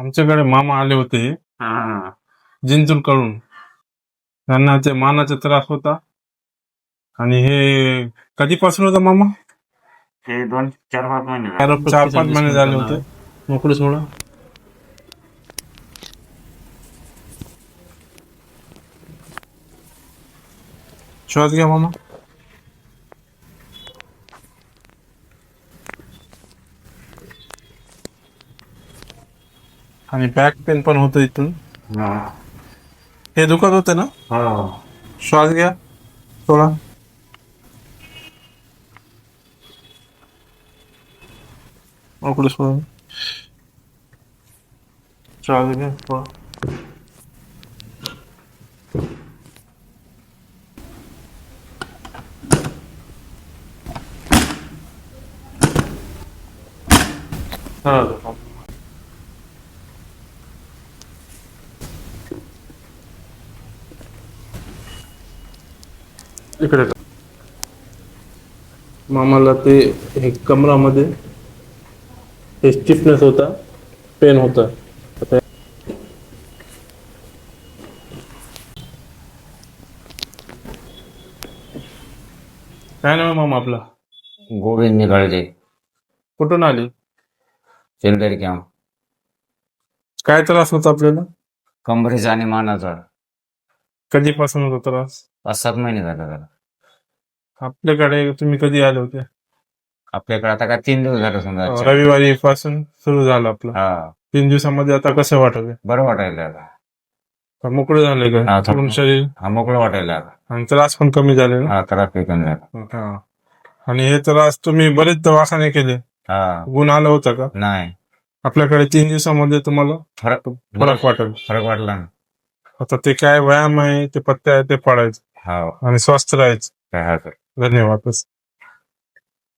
आमच्याकडे मामा आले होते. हा. जिंतूरकडून त्यांना ते मानाचा त्रास होता. आणि हे कधीपासून होता मामा? हे दोन चार पाच महिने झाले. चार पाच महिने झाले होते. मोकळे सोडा. श्वास घ्या मामा. आणि बॅक पेन पण होतं इथून हा. हे दुखत होते ना हो श्वास घ्या सोडा मोकळे सोडा श्वास घ्या सोडा हा इकडे. मामाला ते हे कमरामध्ये हे स्टिफनेस होता पेन होता. काय नाव मामा आपला? गोविंद निघाळजे कुठून आले? शेलदरी कॅम्प काय त्रास होता आपल्याला? कंबरेचा आणि मानाचा. कधीपासून होता त्रास? पाच सात महिने झाले त्याला. आपल्याकडे तुम्ही कधी आले होते? आपल्याकडे आता काय तीन दिवस झाले समजा. अच्छा. रविवारी पासून सुरू झालं आपलं. हा. तीन दिवसामध्ये आता कसं वाटत बरं वाटायला आता. मोकळे झाले हा, का थोडं. पूर्ण शरीर. हा मोकळं वाटायला आता. आणि त्रास पण कमी झाले ना? हा त्रास काही कमी झाला. हा. आणि हे त्रास तुम्ही बरेच दवाखाने केले. हा. गुण आलं होतं का? नाही. आपल्याकडे तीन दिवसामध्ये तुम्हाला फरक फरक वाटेल फरक वाटला ना. आता ते काय व्यायाम आहे ते पत्ते आहे ते पाडायचे. हा. आणि स्वस्थ राहायचं. काय धन्यवाद.